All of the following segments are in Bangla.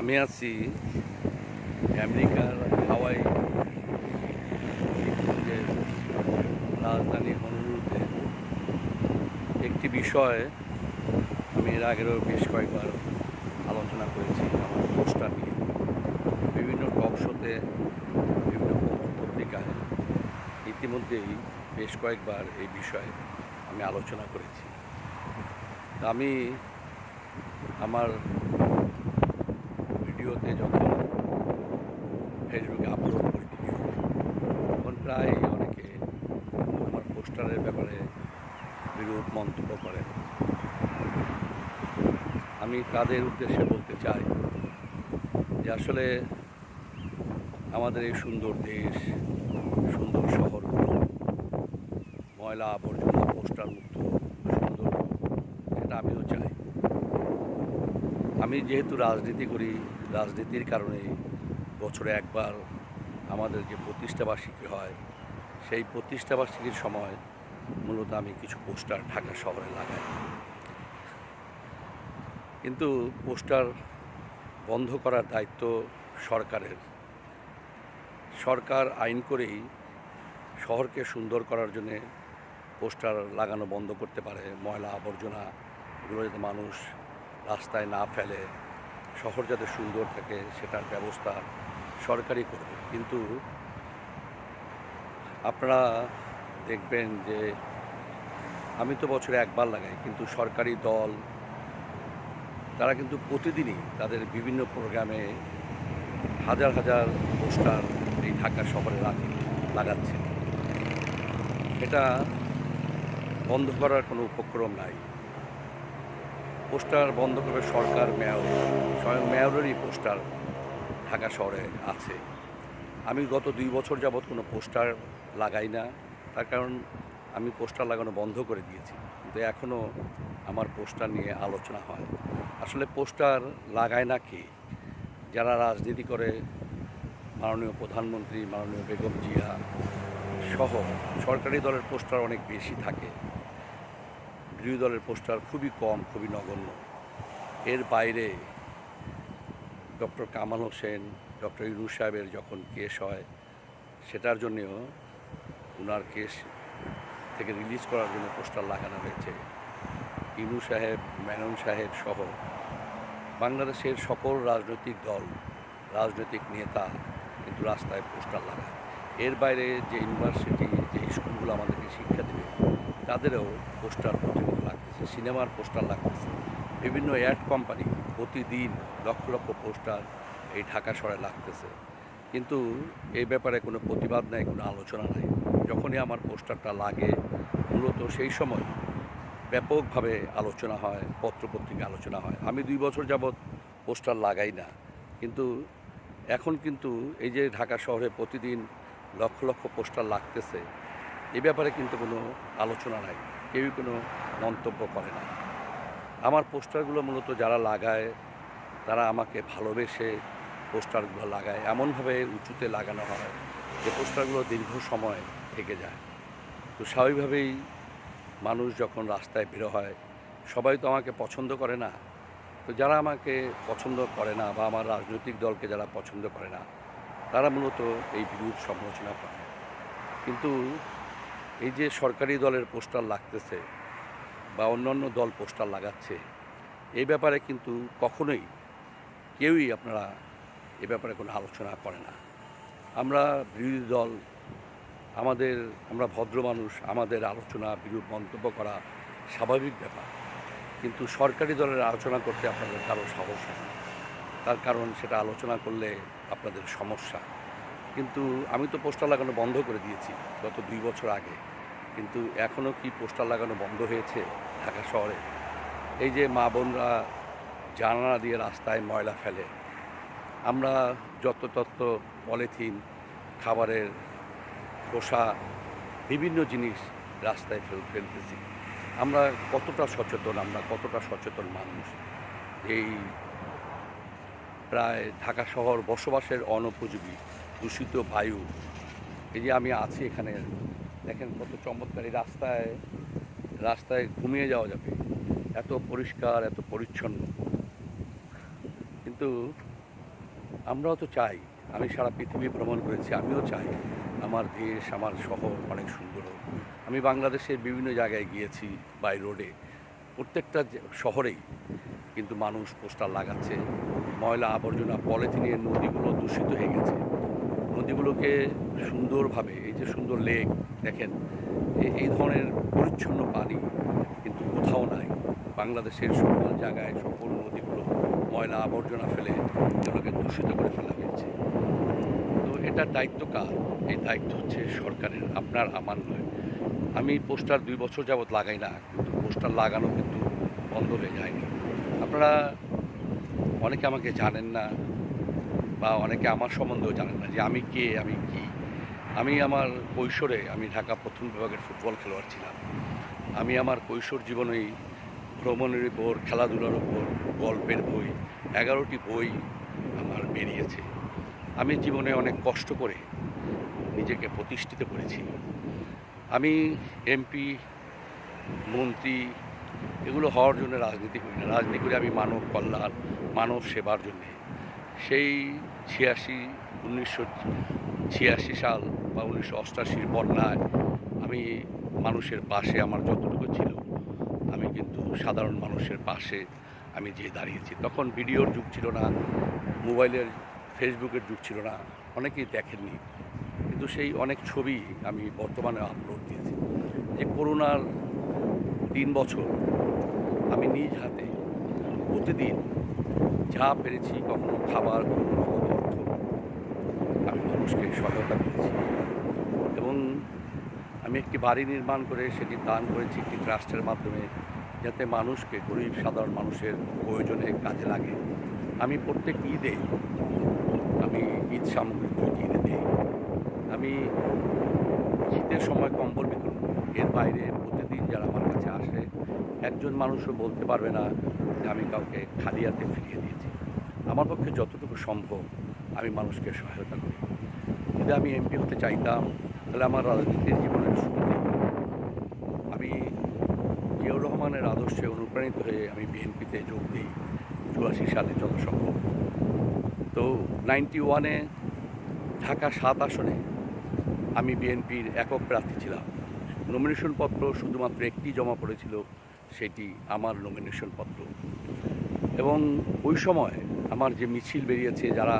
আমি আছি আমেরিকার হাওয়াই রাজধানী হনুরুতে একটি বিষয় আমি এর আগেরও বেশ কয়েকবার আলোচনা করেছি আমার পোস্টার নিয়ে। বিভিন্ন টক শোতে, বিভিন্ন পত্র- পত্রিকায় ইতিমধ্যেই বেশ কয়েকবার এই বিষয়ে আমি আলোচনা করেছি। আমি আমার ভিডিওতে যখন ফেসবুকে আপলোড করি তখন প্রায় অনেকে আমার পোস্টারের ব্যাপারে বিরূপ মন্তব্য করেন। আমি তাদের উদ্দেশ্যে বলতে চাই যে আসলে আমাদের এই সুন্দর দেশ, সুন্দর শহরগুলো, ময়লা আবর্জনা, পোস্টার মুক্ত, সুন্দর, সেটা আমিও চাই। আমি যেহেতু রাজনীতি করি রাজনীতির কারণে বছরে একবার আমাদের যে প্রতিষ্ঠাবার্ষিকী হয়। সেই প্রতিষ্ঠাবার্ষিকীর সময় মূলত আমি কিছু পোস্টার ঢাকা শহরে লাগাই। কিন্তু পোস্টার বন্ধ করার দায়িত্ব সরকারের। সরকার আইন করেই শহরকে সুন্দর করার জন্যে পোস্টার লাগানো বন্ধ করতে পারে। ময়লা আবর্জনা, এগুলো যাতে মানুষ রাস্তায় না ফেলে। শহর যাতে সুন্দর থাকে, সেটার ব্যবস্থা সরকারই করবে। কিন্তু আপনারা দেখবেন যে আমি তো বছরে একবার লাগাই, কিন্তু সরকারি দল, তারা কিন্তু প্রতিদিনই তাদের বিভিন্ন প্রোগ্রামে হাজার হাজার পোস্টার এই ঢাকা শহরে লাগাচ্ছে। এটা বন্ধ করার কোনো উপক্রম নাই। পোস্টার বন্ধ করবে সরকার মেয়র। স্বয়ং মেয়রেরই পোস্টার ঢাকা শহরে আছে। আমি গত দুই বছর যাবৎ কোনো পোস্টার লাগাই না। তার কারণ আমি পোস্টার লাগানো বন্ধ করে দিয়েছি। কিন্তু এখনও আমার পোস্টার নিয়ে আলোচনা হয়। আসলে পোস্টার লাগায় না কে? যারা রাজনীতি করে, মাননীয় প্রধানমন্ত্রী, মাননীয় বেগম জিয়া সহ সরকারি দলের পোস্টার অনেক বেশি থাকে। বিরোধী দলের পোস্টার খুবই কম, খুবই নগণ্য। এর বাইরে ডক্টর কামাল হোসেন, ডক্টর ইউনুস সাহেবের যখন কেস হয়, সেটার জন্যেও ওনার কেস থেকে রিলিজ করার জন্য পোস্টার লাগানো হয়েছে। ইনু সাহেব, মেনন সাহেব সহ বাংলাদেশের সকল রাজনৈতিক দল, রাজনৈতিক নেতা কিন্তু রাস্তায় পোস্টার লাগায়। এর বাইরে যে ইউনিভার্সিটি, যে স্কুলগুলো আমাদেরকে শিক্ষা দেবে তাদেরও পোস্টার প্রতিদিন লাগতেছে, সিনেমার পোস্টার লাগতেছে। বিভিন্ন অ্যাড কোম্পানি প্রতিদিন লক্ষ লক্ষ পোস্টার এই ঢাকা শহরে লাগতেছে। কিন্তু এই ব্যাপারে কোনো প্রতিবাদ নাই, কোনো আলোচনা নাই। যখনই আমার পোস্টারটা লাগে, মূলত সেই সময় ব্যাপকভাবে আলোচনা হয়, পত্রপত্রিকা আলোচনা হয়। আমি দুই বছর যাবৎ পোস্টার লাগাই না। কিন্তু এখন কিন্তু এই যে ঢাকা শহরে প্রতিদিন লক্ষ লক্ষ পোস্টার লাগতেছে, এ ব্যাপারে কিন্তু কোনো আলোচনা নাই, কেউই কোনো মন্তব্য করে না আমার পোস্টারগুলো মূলত যারা লাগায়, তারা আমাকে ভালোবেসে পোস্টারগুলো লাগায়। এমনভাবে উঁচুতে লাগানো হয় যে পোস্টারগুলো দীর্ঘ সময় থেকে যায়। তো স্বাভাবিকভাবেই মানুষ যখন রাস্তায় বেরো হয়, সবাই তো আমাকে পছন্দ করে না। তো যারা আমাকে পছন্দ করে না বা আমার রাজনৈতিক দলকে যারা পছন্দ করে না, তারা মূলত এই বিরূপ সমালোচনা করে। কিন্তু এই যে সরকারি দলের পোস্টার লাগতেছে বা অন্যান্য দল পোস্টার লাগাচ্ছে, এই ব্যাপারে কিন্তু কখনোই কেউই আপনারা এ ব্যাপারে কোনো আলোচনা করে না। আমরা বিরোধী দল, আমাদের, আমরা ভদ্র মানুষ, আমাদের আলোচনা, বিরূপ মন্তব্য করা স্বাভাবিক ব্যাপার। কিন্তু সরকারি দলের আলোচনা করতে আপনাদের কারও সাহস হয় তার কারণ সেটা আলোচনা করলে আপনাদের সমস্যা। কিন্তু আমি তো পোস্টার লাগানো বন্ধ করে দিয়েছি গত দুই বছর আগে। কিন্তু এখনও কি পোস্টার লাগানো বন্ধ হয়েছে ঢাকা শহরে? এই যে মা বোনরা জানালা দিয়ে রাস্তায় ময়লা ফেলে, আমরা যত তত্ত্ব, পলিথিন, খাবারের খোসা, বিভিন্ন জিনিস রাস্তায় ফেল, ফেলতেছি। আমরা কতটা সচেতন, আমরা কতটা সচেতন মানুষ? এই প্রায় ঢাকা শহর বসবাসের অনুপযোগী দূষিত বায়ু। এই যে আমি আছি এখানে, দেখেন কত চমৎকার এই রাস্তায় রাস্তায় ঘুমিয়ে যাওয়া যাবে। এত পরিষ্কার, এত পরিচ্ছন্ন। কিন্তু আমরাও তো চাই, আমি সারা পৃথিবী ভ্রমণ করেছি, আমিও চাই। আমার দেশ, আমার শহর অনেক সুন্দর হোক। আমি বাংলাদেশের বিভিন্ন জায়গায় গিয়েছি বাই রোডে প্রত্যেকটা শহরেই। কিন্তু মানুষ পোস্টার লাগাচ্ছে, ময়লা আবর্জনা পলিথিনের নদীগুলো দূষিত হয়ে গেছে। নদীগুলোকে সুন্দরভাবে, এই যে সুন্দর লেক, দেখেন এই- ধরনের পরিচ্ছন্ন পানি কিন্তু কোথাও নাই। বাংলাদেশের সকল জায়গায় সকল নদীগুলো ময়লা আবর্জনা ফেলে এগুলোকে দূষিত করে ফেলা হয়েছে। তো এটার দায়িত্ব কার? এই দায়িত্ব হচ্ছে সরকারের, আপনার, আমার নয়। আমি পোস্টার দুই বছর যাবৎ লাগাই না, কিন্তু পোস্টার লাগানো কিন্তু বন্ধ হয়ে যায়নি। আপনারা, অনেকে আমাকে জানেন না বা অনেকে আমার সম্বন্ধেও জানেন না যে আমি কে, আমি কি। আমি আমার কৈশোরে আমি ঢাকা প্রথম বিভাগের ফুটবল খেলোয়াড় ছিলাম। আমি আমার কৈশোর জীবনেই ভ্রমণের উপর, খেলাধুলার উপর, গল্পের বই, এগারোটি বই আমার বেরিয়েছে। আমি জীবনে অনেক কষ্ট করে নিজেকে প্রতিষ্ঠিত করেছি। আমি এমপি মন্ত্রী এগুলো হওয়ার জন্য রাজনীতি করি না। রাজনীতি করি আমি মানব কল্যাণ, মানব সেবার জন্যে। সেই ছিয়াশি, উনিশশো ছিয়াশি সাল বা উনিশশো অষ্টাশির বন্যায় আমি মানুষের পাশে আমার যতটুকু ছিল, আমি কিন্তু সাধারণ মানুষের পাশে আমি যে দাঁড়িয়েছি। তখন ভিডিওর যুগ ছিল না, মোবাইলের, ফেসবুকের যুগ ছিল না, অনেকেই দেখেননি। কিন্তু সেই অনেক ছবি আমি বর্তমানে আপলোড দিয়েছি। যে করোনার তিন বছর আমি নিজ হাতে প্রতিদিন যা পেরেছি কখনো খাবার, কখনো অর্থ। আমি মানুষকে সহায়তা করেছি। এবং আমি একটি বাড়ি নির্মাণ করে সেটি দান করেছি একটি ট্রাস্টের মাধ্যমে, যাতে মানুষকে, গরিব, সাধারণ মানুষের প্রয়োজনে কাজে লাগে। আমি প্রত্যেক ঈদে আমি ঈদ সামগ্রী দুইটি ঈদে দিই। আমি শীতের সময় কম্বল বিতরণ। এর বাইরে প্রতিদিন যারা আমার কাছে আসে একজন মানুষও বলতে পারবে না যে আমি কাউকে খালি হাতে ফিরিয়ে দিয়েছি। আমার পক্ষে যতটুকু সম্ভব আমি মানুষকে সহায়তা করি। যদি আমি এমপি হতে চাইতাম, তাহলে আমার রাজনীতির জীবনের শুরুতে আমি জিয়াউর রহমানের আদর্শে অনুপ্রাণিত হয়ে আমি বিএনপিতে যোগ দিই, চুরাশি সালে যত সম্ভব তো নাইনটি ওয়ানে, ঢাকা সাত আসনে আমি বিএনপির একক প্রার্থী ছিলাম। নমিনেশন পত্র শুধুমাত্র একটি জমা পড়েছিল সেটি আমার নমিনেশন পত্র। এবং ওই সময় আমার যে মিছিল বেরিয়েছে, যারা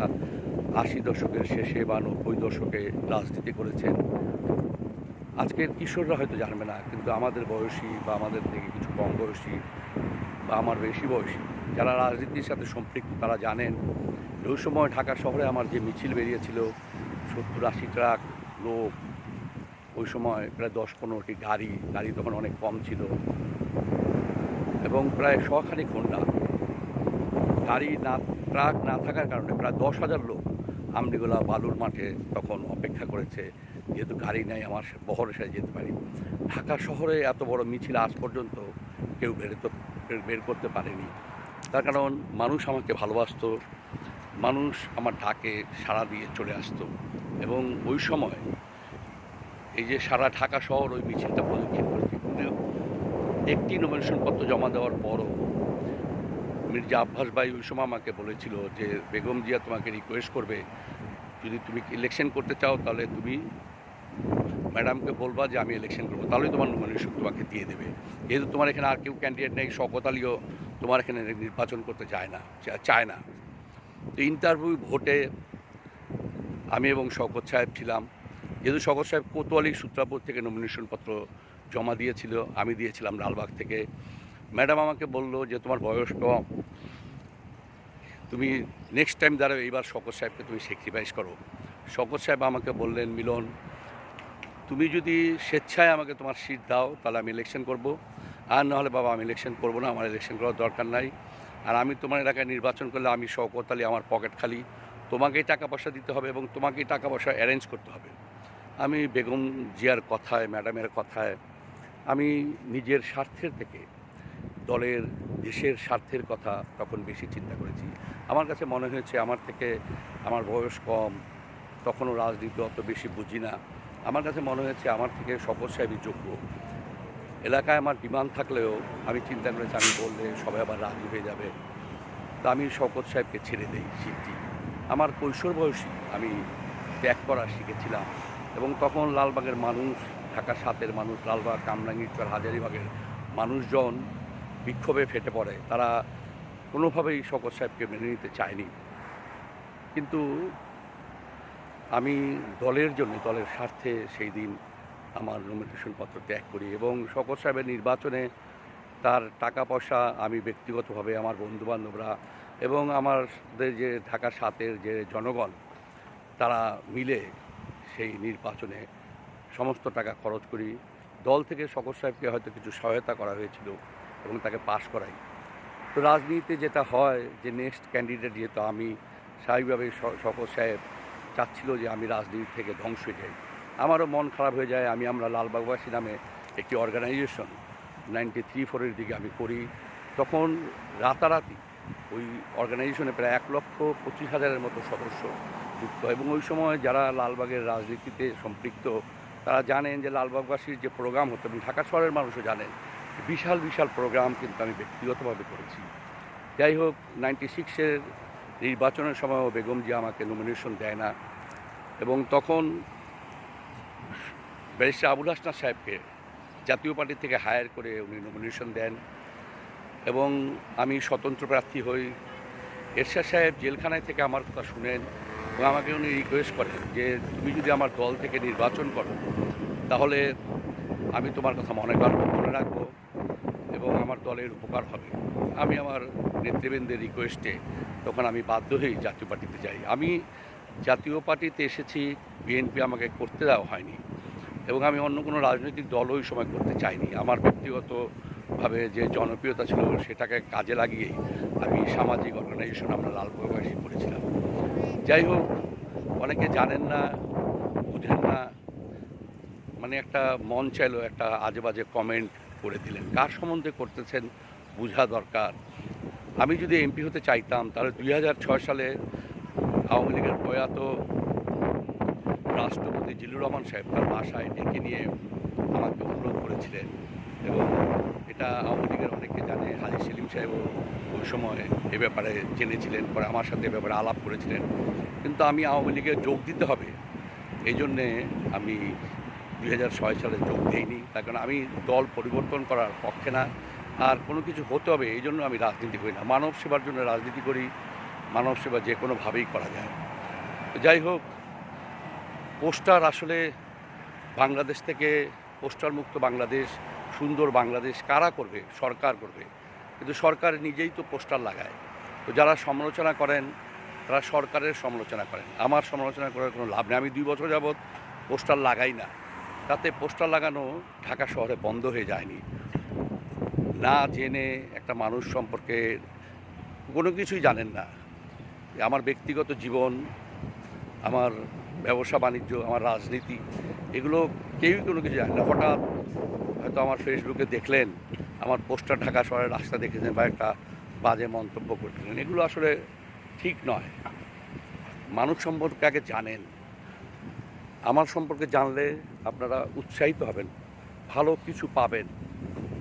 আশি দশকের শেষে বা নব্বই দশকে রাজনীতি করেছেন, আজকের কিশোররা হয়তো জানবে না, কিন্তু আমাদের বয়সী বা আমাদের থেকে কিছু কম বয়সী বা আমার বেশি বয়সী, যারা রাজনীতির সাথে সম্পৃক্ত, তারা জানেন ওই সময় ঢাকা শহরে আমার যে মিছিল বেরিয়েছিল, সত্তর আশি ট্রাক লোক, ওই সময় প্রায় দশ পনেরোটি গাড়ি গাড়ি তখন অনেক কম ছিল। এবং প্রায় শখানিক ঘণ্টা গাড়ি না, ট্রাক না থাকার কারণে প্রায় দশ হাজার লোক আমডিগোলা বালুর মাঠে তখন অপেক্ষা করেছে, যেহেতু গাড়ি নেই আমার বহরে সাথে যেতে পারি ঢাকা শহরে এত বড় মিছিল আজ পর্যন্ত কেউ বেরোতে বের- করতে পারেনি। তার কারণ মানুষ আমাকে ভালোবাসতো, মানুষ আমার ডাকে সাড়া দিয়ে চলে আসতো এবং ওই সময় এই যে সারা ঢাকা শহর ওই মিছিলটা প্রদক্ষিণ করেছে। কিন্তু একটি নমিনেশন পত্র জমা দেওয়ার পরও মির্জা আব্বাস ভাই ওই সময় আমাকে বলেছিল যে, বেগম জিয়া তোমাকে রিকোয়েস্ট করবে। যদি তুমি ইলেকশন করতে চাও তাহলে তুমি ম্যাডামকে বলবা যে, আমি ইলেকশন করব। তাহলেই তোমার নমিনেশন তোমাকে দিয়ে দেবে। যেহেতু তোমার এখানে আর কেউ ক্যান্ডিডেট নেই শকত আলীও তোমার এখানে নির্বাচন করতে চায় না চায় না। তো ইন্টারভিউ ভোটে আমি এবং শওকত সাহেব ছিলাম। যেহেতু শকত সাহেব কোতোয়ালি সূত্রাপুর থেকে নমিনেশন পত্র জমা দিয়েছিল, আমি দিয়েছিলাম লালবাগ থেকে। ম্যাডাম আমাকে বলল যে, তোমার বয়স কম। তুমি নেক্সট টাইম দাঁড়াবে এইবার শকর সাহেবকে তুমি স্যাক্রিফাইস করো। শকর সাহেব আমাকে বললেন, মিলন, তুমি যদি স্বেচ্ছায় আমাকে তোমার সিট দাও, তাহলে আমি ইলেকশন করব। আর নাহলে বাবা, আমি ইলেকশন করব না, আমার ইলেকশন করার দরকার নাই। আর আমি তোমার এলাকায় নির্বাচন করলে আমি শওকত আলী আমার পকেট খালি। তোমাকেই টাকা পয়সা দিতে হবে এবং তোমাকেই টাকা পয়সা অ্যারেঞ্জ করতে হবে। আমি বেগম জিয়ার কথায়, ম্যাডামের কথায় আমি নিজের স্বার্থের থেকে দলের, দেশের স্বার্থের কথা তখন বেশি চিন্তা করেছি। আমার কাছে মনে হয়েছে আমার থেকে আমার বয়স কম, তখনও রাজনীতি অত বেশি বুঝি না। আমার কাছে মনে হয়েছে আমার থেকে শপথ সাহেবই যোগ্য। এলাকায় আমার ডিমান্ড থাকলেও আমি চিন্তা করেছি আমি বললে সবাই আবার রাজি হয়ে যাবে। তা আমি শওকত সাহেবকে ছেড়ে দেই সিটটি। আমার কৈশোর বয়সী আমি ত্যাগ করা শিখেছিলাম এবং তখন লালবাগের মানুষ ঢাকা সাতের মানুষ, লালবাগ কামরাঙ্গীরচর হাজারিবাগের মানুষজন বিক্ষোভে ফেটে পড়ে। তারা কোনোভাবেই শকর সাহেবকে মেনে নিতে চায়নি। কিন্তু আমি দলের জন্য, দলের স্বার্থে সেই দিন আমার নমিনেশন পত্র ত্যাগ করি এবং শকর সাহেবের নির্বাচনে তার টাকা পয়সা আমি ব্যক্তিগতভাবে আমার বন্ধুবান্ধবরা এবং আমাদের যে ঢাকা সাতের যে জনগণ, তারা মিলে সেই নির্বাচনে সমস্ত টাকা খরচ করি। দল থেকে শকত সাহেবকে হয়তো কিছু সহায়তা করা হয়েছিল এবং তাকে পাশ করাই। তো রাজনীতিতে যেটা হয় যে নেক্সট ক্যান্ডিডেট যেহেতু আমি, স্বাভাবিকভাবে শ- শকত সাহেব চাচ্ছিল যে আমি রাজনীতি থেকে ধ্বংস হয়ে যাই। আমারও মন খারাপ হয়ে যায়, আমি আমরা লালবাগবাসী নামে একটি অর্গানাইজেশন নাইনটি থ্রি ফোরের দিকে আমি করি। তখন রাতারাতি ওই অর্গানাইজেশনে প্রায় এক লক্ষ পঁচিশ হাজারের মতো সদস্য যুক্ত এবং ওই সময় যারা লালবাগের রাজনীতিতে সম্পৃক্ত তারা জানেন যে লালবাগবাসীর যে প্রোগ্রাম হতো এবং ঢাকা শহরের মানুষও জানেন, বিশাল বিশাল প্রোগ্রাম কিন্তু আমি ব্যক্তিগতভাবে করেছি। যাই হোক নাইনটি সিক্সের নির্বাচনের সময়ও বেগম জি আমাকে নমিনেশন দেয় না এবং তখন ব্যারিস্টার আবুল হাসনার সাহেবকে জাতীয় পার্টি থেকে হায়ার করে উনি নমিনেশন দেন এবং আমি স্বতন্ত্র প্রার্থী হই। এরশাদ সাহেব জেলখানায় থেকে আমার কথা শুনেন। এবং আমাকে উনি রিকোয়েস্ট করেন যে, তুমি যদি আমার দল থেকে নির্বাচন করো, তাহলে আমি তোমার কথা মনে রাখব মনে রাখব এবং আমার দলের উপকার হবে। আমি আমার নেতৃবৃন্দের রিকোয়েস্টে তখন আমি বাধ্য হয়েই জাতীয় পার্টিতে যাই। আমি জাতীয় পার্টিতে এসেছি, বিএনপি আমাকে করতে দেওয়া হয়নি এবং আমি অন্য কোনো রাজনৈতিক দল ওই সময় করতে চাইনি। আমার ব্যক্তিগতভাবে যে জনপ্রিয়তা ছিল সেটাকে কাজে লাগিয়ে আমি সামাজিক অর্গানাইজেশন আমরা লাল লালবাগবাসী করেছিলাম। যাই হোক, অনেকে জানেন না, বুঝেন না। মানে একটা মন চাইলো, একটা আজে বাজে কমেন্ট করে দিলেন। কার সম্বন্ধে করতেছেন, বোঝা দরকার। আমি যদি এমপি হতে চাইতাম, তাহলে দুই হাজার ছয় সালে আওয়ামী লীগের প্রয়াত রাষ্ট্রপতি জিল্লুর রহমান সাহেব তার বাসায় ডেকে নিয়ে আমাকে অনুরোধ করেছিলেন এবং এটা আওয়ামী লীগের অনেকে জানে, হাজি সেলিম সাহেবও ওই সময় এ ব্যাপারে জেনেছিলেন, পরে আমার সাথে এ ব্যাপারে আলাপ করেছিলেন। কিন্তু আমি আওয়ামী লীগে যোগ দিতে হবে। এই জন্যে আমি দুই হাজার ছয় সালে যোগ দিইনি। তার কারণ আমি দল পরিবর্তন করার পক্ষে না। আর কোনো কিছু হতে হবে, এই জন্য আমি রাজনীতি করি না। মানব সেবার জন্য রাজনীতি করি, মানব সেবা যে কোনোভাবেই করা যায় যাই হোক, পোস্টার আসলে বাংলাদেশ থেকে পোস্টার মুক্ত বাংলাদেশ সুন্দর বাংলাদেশ কারা করবে? সরকার করবে। কিন্তু সরকার নিজেই তো পোস্টার লাগায়। তো যারা সমালোচনা করেন, তারা সরকারের সমালোচনা করেন। আমার সমালোচনা করার কোনো লাভ নেই। আমি দুই বছর যাবৎ পোস্টার লাগাই না। তাতে পোস্টার লাগানো ঢাকা শহরে বন্ধ হয়ে যায়নি। না জেনে একটা মানুষ সম্পর্কে কোনো কিছুই জানেন না। আমার ব্যক্তিগত জীবন, আমার ব্যবসা, বাণিজ্য, আমার রাজনীতি, এগুলো কেউই কোনো কিছু জানে না। হঠাৎ হয়তো আমার ফেসবুকে দেখলেন, আমার পোস্টার ঢাকা শহরের রাস্তা দেখেছেন বা একটা বাজে মন্তব্য করলেন এগুলো আসলে ঠিক নয়। মানুষ সম্পর্কে আগে জানেন। আমার সম্পর্কে জানলে আপনারা উৎসাহিত হবেন, ভালো কিছু পাবেন।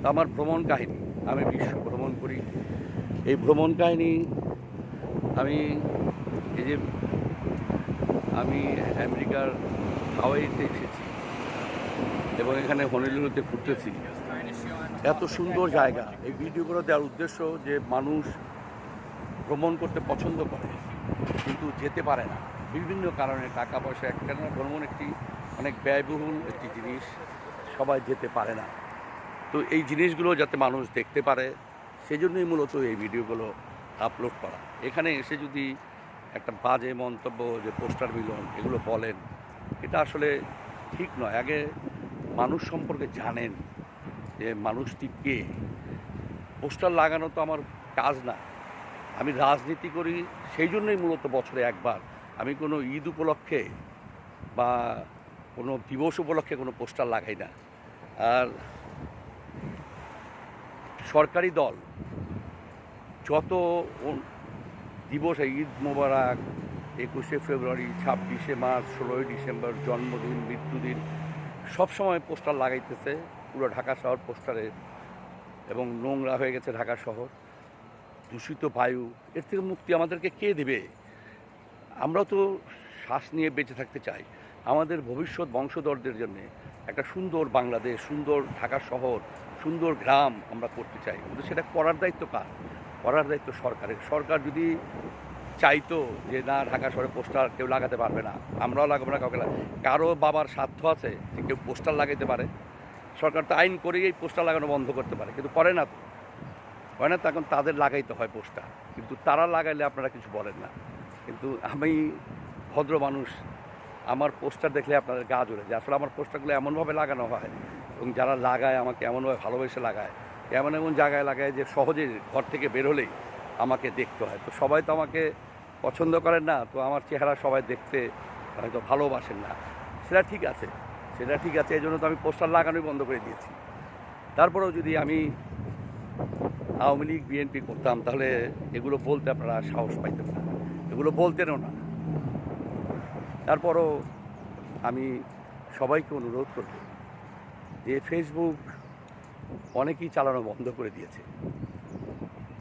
আমার ভ্রমণ কাহিনী, আমি বিশ্ব ভ্রমণ করি। এই ভ্রমণ কাহিনী আমি, এই যে আমি আমেরিকার হাওয়াইতে এসেছি। এবং এখানে হনিলুতে ঘুরতেছি। এত সুন্দর জায়গা। এই ভিডিওগুলো দেওয়ার উদ্দেশ্য যে মানুষ ভ্রমণ করতে পছন্দ করে, কিন্তু যেতে পারে না। বিভিন্ন কারণে টাকা পয়সা কেননা ভ্রমণ একটি অনেক ব্যয়বহুল একটি জিনিস, সবাই যেতে পারে না। তো এই জিনিসগুলো যাতে মানুষ দেখতে পারে, সেজন্যই মূলত এই ভিডিওগুলো আপলোড করা। এখানে এসে যদি একটা বাজে মন্তব্য, যে পোস্টার মিলন, এগুলো বলেন, এটা আসলে ঠিক নয়। আগে মানুষ সম্পর্কে জানেন যে মানুষটি কে? পোস্টার লাগানো তো আমার কাজ না। আমি রাজনীতি করি, সেই জন্যই মূলত বছরে একবার। আমি কোনো ঈদ উপলক্ষে বা কোনো দিবস উপলক্ষে কোনো পোস্টার লাগাই না। আর সরকারি দল, যত দিবস ঈদ মোবারক, একুশে ফেব্রুয়ারি, ছাব্বিশে মার্চ, ষোলোই ডিসেম্বর, জন্মদিন, মৃত্যুদিন সব সময় পোস্টার লাগাইতেছে, পুরো ঢাকা শহর পোস্টারে এবং নোংরা হয়ে গেছে ঢাকা শহর, দূষিত বায়ু, এর থেকে মুক্তি আমাদেরকে কে দেবে? আমরা তো শ্বাস নিয়ে বেঁচে থাকতে চাই। আমাদের ভবিষ্যৎ বংশধরদের জন্যে একটা সুন্দর বাংলাদেশ, সুন্দর ঢাকা শহর, সুন্দর গ্রাম আমরা করতে চাই। কিন্তু সেটা করার দায়িত্ব কার? করার দায়িত্ব সরকারের। সরকার যদি চাইতো যে না, ঢাকা শহরে পোস্টার কেউ লাগাতে পারবে না। আমরাও লাগাবো না কাউকে কারও বাবার স্বার্থ আছে যে কেউ পোস্টার লাগাইতে পারে। সরকার তো আইন করেই এই পোস্টার লাগানো বন্ধ করতে পারে, কিন্তু করে না তো। হয় না তখন তাদের লাগাইতে হয় পোস্টার। কিন্তু তারা লাগাইলে আপনারা কিছু বলেন না। কিন্তু আমি ভদ্র মানুষ, আমার পোস্টার দেখলে আপনাদের গা জ্বলে যায়। আসলে আমার পোস্টারগুলো এমনভাবে লাগানো হয় এবং যারা লাগায়, আমাকে এমনভাবে ভালোবেসে লাগায়, এমন এমন জায়গায় লাগায় যে সহজে ঘর থেকে বের হলেই আমাকে দেখতে হয়। তো সবাই তো আমাকে পছন্দ করেন না, তো আমার চেহারা সবাই দেখতে হয়তো ভালোবাসেন না। সেটা ঠিক আছে, সেটা ঠিক আছে এই জন্য তো আমি পোস্টার লাগানোই বন্ধ করে দিয়েছি। তারপরেও যদি আমি আওয়ামী লীগ, বিএনপি করতাম, তাহলে এগুলো বলতে আপনারা সাহস পাইতেন না। এগুলো বলতেনও না। তারপরও আমি সবাইকে অনুরোধ করব যে ফেসবুক অনেকেই চালানো বন্ধ করে দিয়েছে।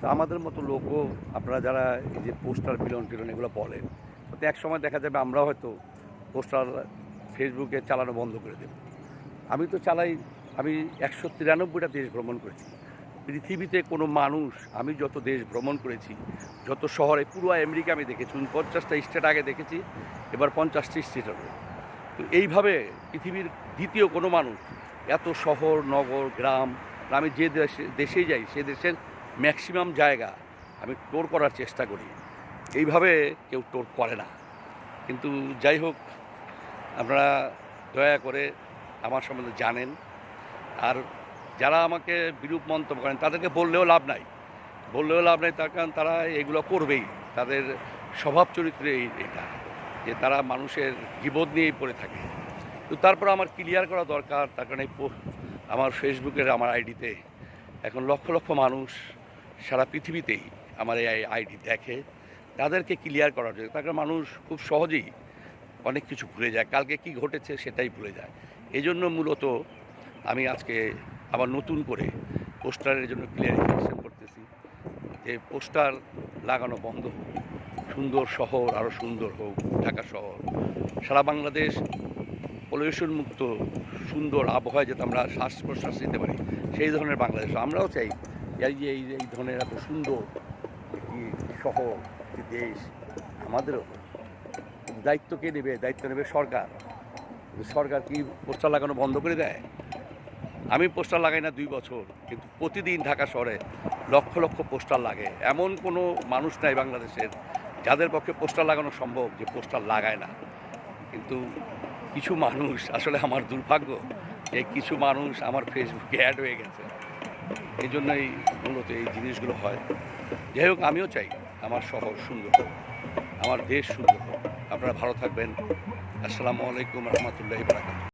তো আমাদের মতো লোকও আপনারা যারা এই যে পোস্টার মিলন টিলন এগুলো বলেন তো এক সময় দেখা যাবে আমরা হয়তো পোস্টার ফেসবুকে চালানো বন্ধ করে দেব। আমি তো চালাই, আমি একশো তিরানব্বইটা দেশ ভ্রমণ করেছি। পৃথিবীতে কোনো মানুষ, আমি যত দেশ ভ্রমণ করেছি, যত শহরে, পুরো আমেরিকা আমি দেখেছি উনপঞ্চাশটা স্টেট আগে দেখেছি, এবার পঞ্চাশটি স্টেট হবে। তো এইভাবে পৃথিবীর দ্বিতীয় কোনো মানুষ, এত শহর, নগর, গ্রাম, আমি যে দেশে, দেশেই যাই, সে দেশের ম্যাক্সিমাম জায়গা আমি টোর করার চেষ্টা করি। এইভাবে কেউ টোর করে না। কিন্তু যাই হোক, আপনারা দয়া করে আমার সম্বন্ধে জানেন। আর যারা আমাকে বিরূপ মন্তব্য করেন, তাদেরকে বললেও লাভ নাই। বললেও লাভ নাই, তার কারণ তারা এগুলো করবেই। তাদের স্বভাব চরিত্রে এটা, যে তারা মানুষের জীবন নিয়েই পড়ে থাকে। তো তারপর আমার ক্লিয়ার করা দরকার, তার কারণে আমার ফেসবুকের আমার আইডিতে এখন লক্ষ লক্ষ মানুষ সারা পৃথিবীতেই আমার এই আইডি দেখে, তাদেরকে ক্লিয়ার করার জন্য। কারণ মানুষ খুব সহজেই অনেক কিছু ভুলে যায়। কালকে কি ঘটেছে সেটাই ভুলে যায়। এই জন্য মূলত আমি আজকে আবার নতুন করে পোস্টারের জন্য ক্লিয়ারিফিকেশন করতেছি যে পোস্টার লাগানো বন্ধ হোক, সুন্দর শহর আরও সুন্দর হোক, ঢাকা শহর, সারা বাংলাদেশ পলিউশন মুক্ত, সুন্দর আবহাওয়ায় যাতে আমরা শ্বাস প্রশ্বাস নিতে পারি, সেই ধরনের বাংলাদেশ। আমরাও চাই এই যে, এই ধরনের এত সুন্দর একটি শহর, একটি দেশ, আমাদেরও দায়িত্ব কে নেবে? দায়িত্ব নেবে সরকার। সরকার কি পোস্টার লাগানো বন্ধ করে দেয়? আমি পোস্টার লাগাই না দুই বছর, কিন্তু প্রতিদিন ঢাকা শহরে লক্ষ লক্ষ পোস্টার লাগে। এমন কোনো মানুষ নাই বাংলাদেশের যাদের পক্ষে পোস্টার লাগানো সম্ভব যে পোস্টার লাগায় না। কিন্তু কিছু মানুষ, আসলে আমার দুর্ভাগ্য যে কিছু মানুষ আমার ফেসবুকে অ্যাড হয়ে গেছে। এই জন্যই মূলত এই জিনিসগুলো হয়। যাই হোক, আমিও চাই আমার শহর সুন্দর হোক, আমার দেশ সুন্দর হোক। আপনারা ভালো থাকবেন। আসসালামু আলাইকুম রহমতুল্লাহ বারাকাতুহু।